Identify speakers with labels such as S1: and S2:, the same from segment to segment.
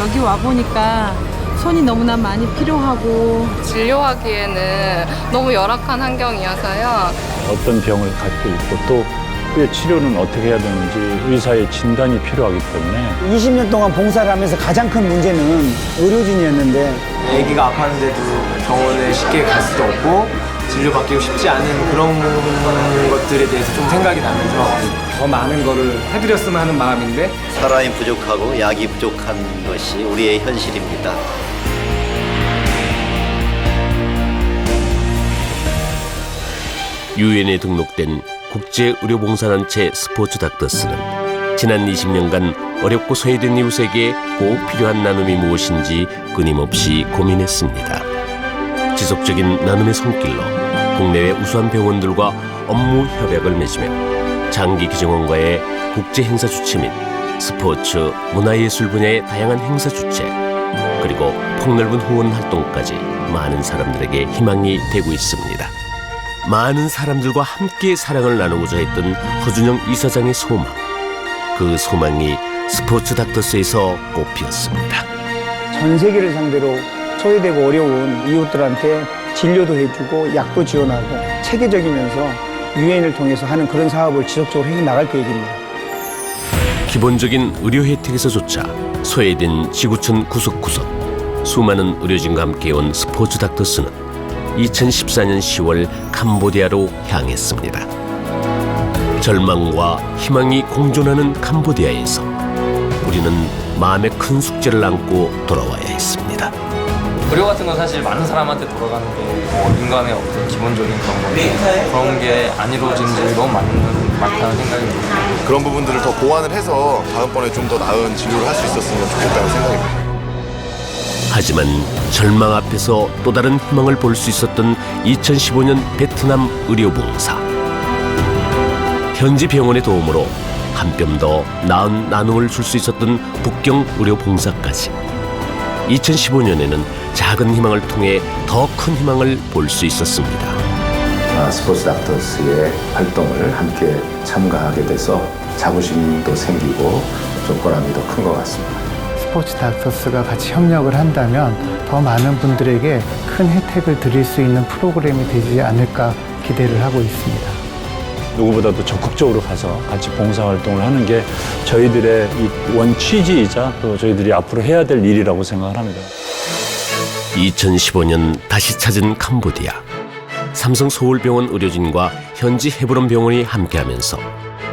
S1: 여기 와 보니까 손이 너무나 많이 필요하고
S2: 진료하기에는 너무 열악한 환경이어서요.
S3: 어떤 병을 갖고 있고 또그 치료는 어떻게 해야 되는지 의사의 진단이 필요하기 때문에
S4: 20년 동안 봉사를 하면서 가장 큰 문제는 의료진이었는데
S5: 아기가 아팠는데도 병원에 쉽게 갈 수도 없고 진료받기도 쉽지 않은 그런 것들에 대해서 좀 생각이 나면서 더 많은 거를 해드렸으면 하는 마음인데
S6: 사람이 부족하고 약이 부족한 것이 우리의 현실입니다.
S7: 유엔에 등록된 국제의료봉사단체 스포츠 닥터스는 지난 20년간 어렵고 소외된 이웃에게 꼭 필요한 나눔이 무엇인지 끊임없이 고민했습니다. 지속적인 나눔의 손길로 국내외 우수한 병원들과 업무 협약을 맺으며 장기 기증원과의 국제 행사 주최 및 스포츠, 문화예술 분야의 다양한 행사 주최 그리고 폭넓은 후원 활동까지 많은 사람들에게 희망이 되고 있습니다. 많은 사람들과 함께 사랑을 나누고자 했던 허준영 이사장의 소망. 그 소망이 스포츠 닥터스에서 꽃피었습니다.
S4: 전 세계를 상대로 소외되고 어려운 이웃들한테 진료도 해주고 약도 지원하고 체계적이면서 유엔을 통해서 하는 그런 사업을 지속적으로 해 나갈 계획입니다.
S7: 기본적인 의료 혜택에서조차 소외된 지구촌 구석구석 수많은 의료진과 함께 온 스포츠 닥터스는 2014년 10월 캄보디아로 향했습니다. 절망과 희망이 공존하는 캄보디아에서 우리는 마음의 큰 숙제를 안고 돌아와야 했습니다.
S5: 의료 같은 건 사실 많은 사람한테 돌아가는 게뭐 인간의 어떤 기본적인 그런 건데 그런 게 안 이루어진 일이 너무 많은, 많다는 생각이 들어요.
S8: 그런 부분들을 더 보완을 해서 다음번에 좀 더 나은 진료를 할 수 있었으면 좋겠다는 생각입니다.
S7: 하지만 절망 앞에서 또 다른 희망을 볼 수 있었던 2015년 베트남 의료봉사. 현지 병원의 도움으로 한 뼘 더 나은 나눔을 줄 수 있었던 북경 의료봉사까지. 2015년에는 작은 희망을 통해 더 큰 희망을 볼 수 있었습니다.
S9: 아, 스포츠 닥터스의 활동을 함께 참가하게 돼서 자부심도 생기고 좀 보람이 더큰것 같습니다.
S10: 스포츠 닥터스가 같이 협력을 한다면 더 많은 분들에게 큰 혜택을 드릴 수 있는 프로그램이 되지 않을까 기대를 하고 있습니다.
S3: 누구보다도 적극적으로 가서 같이 봉사활동을 하는 게 저희들의 이원 취지이자 또 저희들이 앞으로 해야 될 일이라고 생각을 합니다.
S7: 2015년 다시 찾은 캄보디아. 삼성 서울병원 의료진과 현지 헤브론 병원이 함께하면서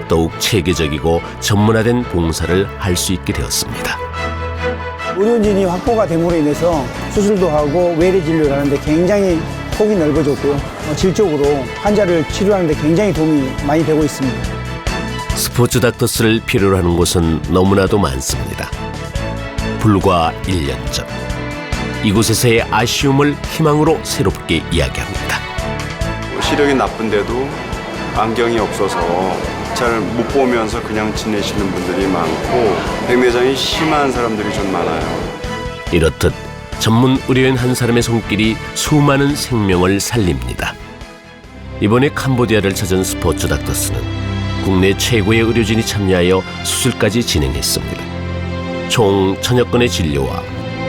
S7: 더욱 체계적이고 전문화된 봉사를 할 수 있게 되었습니다.
S4: 의료진이 확보가 됨으로 인해서 수술도 하고 외래 진료를 하는데 굉장히 폭이 넓어졌고요. 어, 질적으로 환자를 치료하는데 굉장히 도움이 많이 되고 있습니다.
S7: 스포츠 닥터스를 필요로 하는 곳은 너무나도 많습니다. 불과 1년 전 이곳에서의 아쉬움을 희망으로 새롭게 이야기합니다.
S8: 시력이 나쁜데도 안경이 없어서 잘 못 보면서 그냥 지내시는 분들이 많고 백내장이 심한 사람들이 좀 많아요.
S7: 이렇듯 전문 의료인 한 사람의 손길이 수많은 생명을 살립니다. 이번에 캄보디아를 찾은 스포츠 닥터스는 국내 최고의 의료진이 참여하여 수술까지 진행했습니다. 총 천여 건의 진료와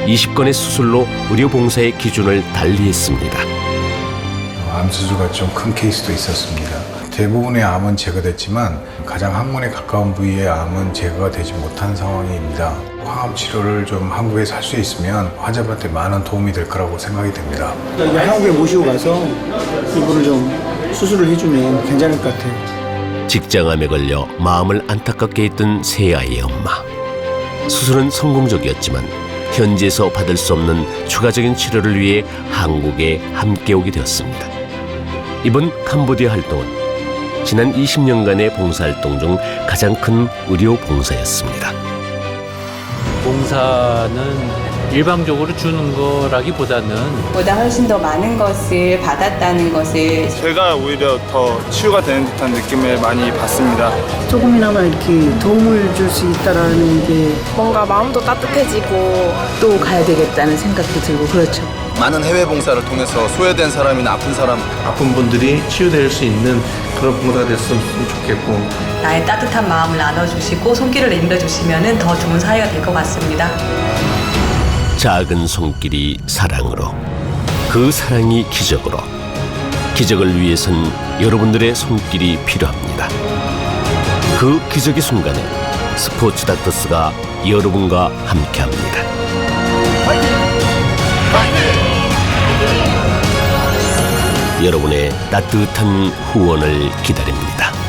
S7: 20건의 수술로 의료 봉사의 기준을 달리했습니다.
S10: 암 수술과 좀 큰 케이스도 있었습니다. 대부분의 암은 제거됐지만 가장 항문에 가까운 부위의 암은 제거가 되지 못한 상황입니다. 항암 치료를 좀 한국에서 할 수 있으면 환자분한테 많은 도움이 될 거라고 생각이 됩니다.
S4: 한국에 모시고 가서 이분을 좀 수술을 해주면 괜찮을 것 같아요.
S7: 직장암에 걸려 마음을 안타깝게 했던 세 아이의 엄마. 수술은 성공적이었지만 현지에서 받을 수 없는 추가적인 치료를 위해 한국에 함께 오게 되었습니다. 이번 캄보디아 활동은 지난 20년간의 봉사활동 중 가장 큰 의료 봉사였습니다.
S11: 봉사는 일방적으로 주는 거라기보다는
S2: 보다 훨씬 더 많은 것을 받았다는 것을
S8: 제가 오히려 더 치유가 되는 듯한 느낌을 많이 받습니다.
S1: 조금이나마 이렇게 도움을 줄 수 있다라는 게
S2: 뭔가 마음도 따뜻해지고
S1: 또 가야 되겠다는 생각도 들고 그렇죠.
S8: 많은 해외 봉사를 통해서 소외된 사람이나 아픈 사람
S11: 아픈 분들이 치유될 수 있는 그런 봉사가 됐으면 좋겠고
S2: 나의 따뜻한 마음을 나눠주시고 손길을 내밀어 주시면 더 좋은 사회가 될 것 같습니다.
S7: 작은 손길이 사랑으로 그 사랑이 기적으로 기적을 위해선 여러분들의 손길이 필요합니다. 그 기적의 순간에 스포츠 닥터스가 여러분과 함께합니다. 여러분의 따뜻한 후원을 기다립니다.